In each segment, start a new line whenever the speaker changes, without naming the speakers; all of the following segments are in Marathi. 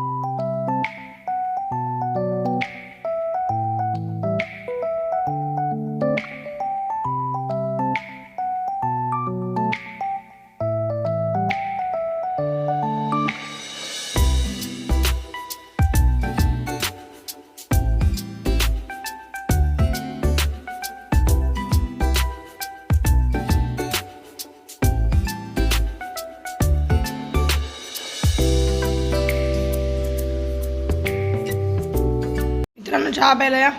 you मित्रांनो चहा प्यायला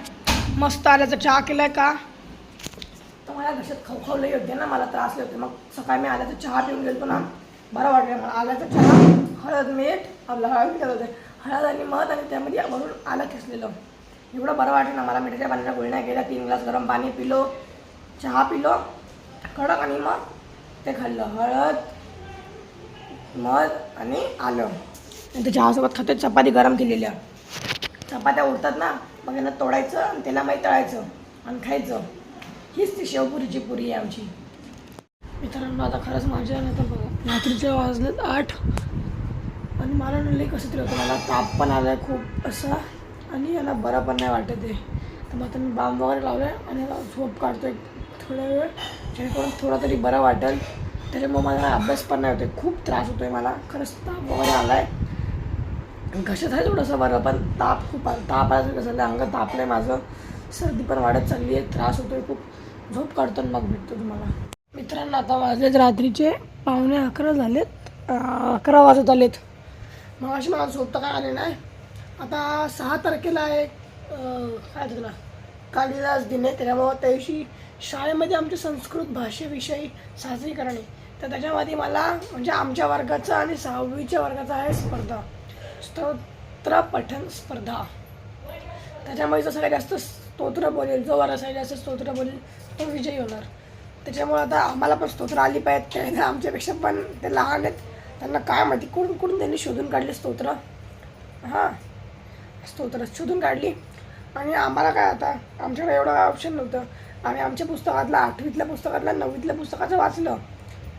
मस्त आल्याचा चहा केलाय का? तर मला घशात खवखवलंही होते ना मला त्रास होते. मग सकाळी मी आल्याचा चहा पिऊन गेलो ना बरं वाटलं मला. आल्याचा चहा हळद मीठ आपलं हळद मीठ होते हळद आणि मध आणि त्यामध्ये वरून आलं खेचलेलं एवढं बरं वाटलं ना मला मिठाच्या पाण्याच्या गुळण्या केल्या तीन ग्लास गरम पाणी पिलो चहा पिलो कडक आणि मग ते खाल्लं. हळद मध आणि आलं. आणि ते चहासोबत खाते चपाती गरम केलेल्या. चपात्या उरतात ना मग यांना तोडायचं आणि त्याला माहीत तळायचं आणि खायचं. हीच ती शेवपुरीची पुरी आहे आमची. मित्रांनो आता खरंच माझ्या ना तर बघा. रात्रीचे वाजलेत आठ. आणि मला ना कसं तरी होतं मला ताप पण आला आहे खूप असा. आणि याला बरं पण नाही वाटत आहे. तर मग आता मी बाम वगैरे लावलं आहे आणि याला झोप काढतो एक थोडा वेळ जेणेकरून थोडं तरी बरं वाटेल. त्याच्यामुळे मला अभ्यास पण नाही होते खूप त्रास होतो आहे मला. खरंच ताप वगैरे आला आहे घशात आहे थोडंसं बरं पण ताप खूप आला. ताप आल्यासारखं झालं अंग तापलं आहे माझं. सर्दी पण वाढत चालली आहे त्रास होतो आहे खूप. झोप काढतो आणि मग भेटतो तुम्हाला. मित्रांनो आता वाजलेत रात्रीचे पावणे अकरा झालेत. अकरा वाजत आलेत. मग अशी मला झोप तर काय आले नाही. आता सहा तारखेला आहे काय तुला? कालिदास दिन आहे त्याच्यामुळं त्या दिवशी शाळेमध्ये आमच्या संस्कृत भाषेविषयी साजरीकरण आहे तर त्याच्यामध्ये मला म्हणजे आमच्या वर्गाचा आणि सहावीच्या वर्गाचा आहे स्पर्धा. स्तोत्रपठन स्पर्धा. त्याच्यामुळे जो सगळ्यात जास्त स्तोत्र बोलेल जो वर सगळ्यात जास्त स्तोत्र बोलेल तो विजयी होणार. त्याच्यामुळे आता आम्हाला पण स्तोत्र आली पाहिजेत त्याने आमच्यापेक्षा पण ते लहान आहेत. त्यांना काय माहिती कुठून कुठून त्यांनी शोधून काढले स्तोत्र? हां स्तोत्र शोधून काढली. आणि आम्हाला काय आता आमच्याकडे एवढं ऑप्शन नव्हतं. आम्ही आमच्या पुस्तकातलं आठवीतल्या पुस्तकातलं नववीतल्या पुस्तकाचं वाचलं.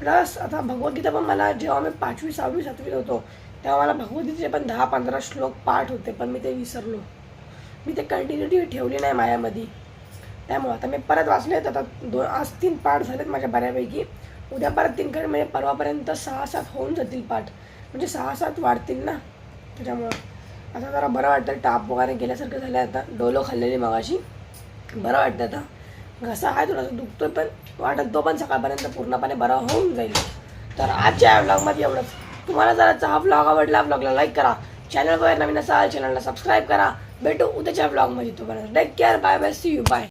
प्लस आता भगवद्गीता पण मला जेव्हा मी पाचवी सहावी सातवीत होतो तेव्हा मला भगवद्गीतेचे पण दहा पंधरा श्लोक पाठ होते पण मी ते विसरलो. मी ते कंटिन्युटी ठेवली नाही माझ्यामध्ये त्यामुळं आता मी परत वाचले आहेत आता दोन आज तीन पाठ झालेत माझ्या बऱ्यापैकी. उद्या परत तीन कर म्हणजे परवापर्यंत सहा सात होऊन जातील पाठ. म्हणजे सहा सात वाढतील ना. त्याच्यामुळं आता जरा बरं वाटतं टाप वगैरे गेल्यासारखं झालं आता. डोलो खाल्लेली मगाशी. बरं वाटतं आता. घसा आहे थोडासा दुखतो पण वाटत तो पण सकाळपर्यंत पूर्णपणे बरा होऊन जाईल. तर आजच्या व्लॉगमध्ये एवढंच. तुम्हाला जर हा ब्लॉग आवडला ब्लॉगला लाईक करा. चॅनलवर नवीन असाल चॅनलला सबस्क्राईब करा. भेटू उद्याच्या ब्लॉगमध्ये तुम्हाला. Take care bye bye see you bye